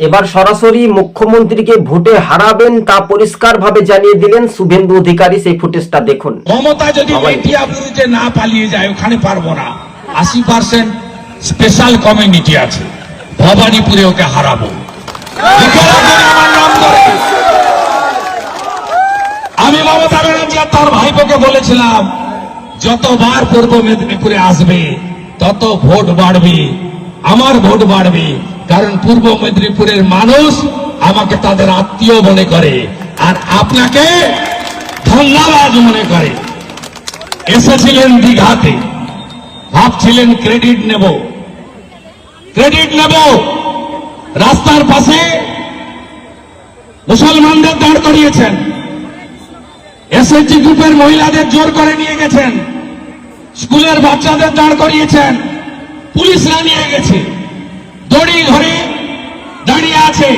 এবার সরাসরি মুখ্যমন্ত্রীকে ভোটে হারাবেন তা পরিষ্কারভাবে জানিয়ে দিলেন শুভেন্দু অধিকারী সেই ফুটেজটা দেখুন। মমতা যদি। এটিয়াপুরিতে না পালিয়ে যায় ওখানে পারব না। আশি পার্সেন্ট স্পেশাল কমিউনিটি আছে। ভবানীপুরে ওকে হারাবো। আমি মমতা ব্যানার্জি আর তার ভাইপোকে বলেছিলাম যতবার পূর্ব মেদিনীপুরে আসবে তত ভোট বাড়বে। আমার ভোট বাড়বে। কারণ পূর্ব মেদিনীপুরের মানুষ আমাকে তাদের আত্মীয় মনে করে। আর আপনাকে ধন্যবাদ মনে করে। এসেছিলেন দীঘাতে। ভাবছিলেন ক্রেডিট নেব। ক্রেডিট নেব। রাস্তার পাশে মুসলমানদের দাঁড় করিয়েছেন। এসএসজি গ্রুপের মহিলাদের জোর করে নিয়ে গেছেন। স্কুলের বাচ্চাদের দাঁড় করিয়েছেন। পুলিশরা নিয়ে গেছে দড়ি ধরে দাঁড়িয়ে আছে।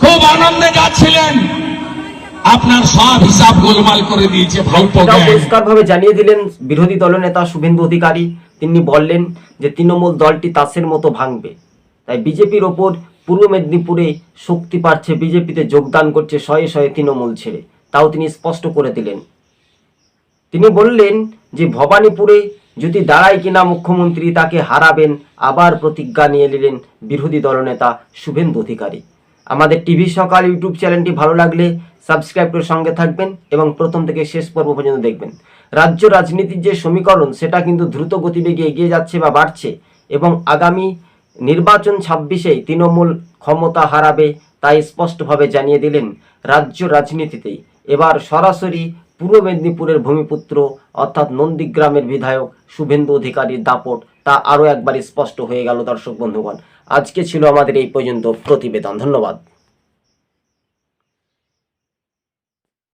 খুব আনন্দে যাচ্ছিলেন। আপনার সব হিসাব গোলমাল করে দিয়েছে ভাইপো এটাও গ্যাং। পরিষ্কারভাবে জানিয়ে দিলেন বিরোধী দলনেতা শুভেন্দু অধিকারী। তিনি বললেন যে তৃণমূল দলটি তাসের মতো ভাঙবে। তাই বিজেপির ওপর পূর্ব মেদিনীপুরে শক্তি পাচ্ছে বিজেপিতে যোগদান করছে শয়ে শয়ে তৃণমূল ছেড়ে। তাও তিনি স্পষ্ট করে দিলেন। তিনি বললেন যে ভবানীপুরে যদি দাঁড়ায় কিনা মুখ্যমন্ত্রী তাকে হারাবেন, আবার প্রতিজ্ঞা নিয়ে নিলেন বিরোধী দলনেতা শুভেন্দু অধিকারী। আমাদের টিভি সকাল ইউটিউব চ্যানেলটি ভালো লাগলে সাবস্ক্রাইব করে সঙ্গে থাকবেন এবং প্রথম থেকে শেষ পর্ব পর্যন্ত দেখবেন। রাজ্য রাজনীতির যে সমীকরণ, সেটা কিন্তু দ্রুত গতিবেগে এগিয়ে যাচ্ছে বা বাড়ছে এবং আগামী নির্বাচন ছাব্বিশেই তৃণমূল ক্ষমতা হারাবে, তাই স্পষ্টভাবে জানিয়ে দিলেন রাজ্য রাজনীতিতেই। এবার সরাসরি পূর্ব মেদিনীপুরের ভূমিপুত্র, অর্থাৎ নন্দীগ্রামের বিধায়ক শুভেন্দু অধিকারীর দাপট, তা আরও একবার স্পষ্ট হয়ে গেল দর্শক বন্ধুগণ। আজকে ছিল আমাদের এই পর্যন্ত প্রতিবেদন। ধন্যবাদ।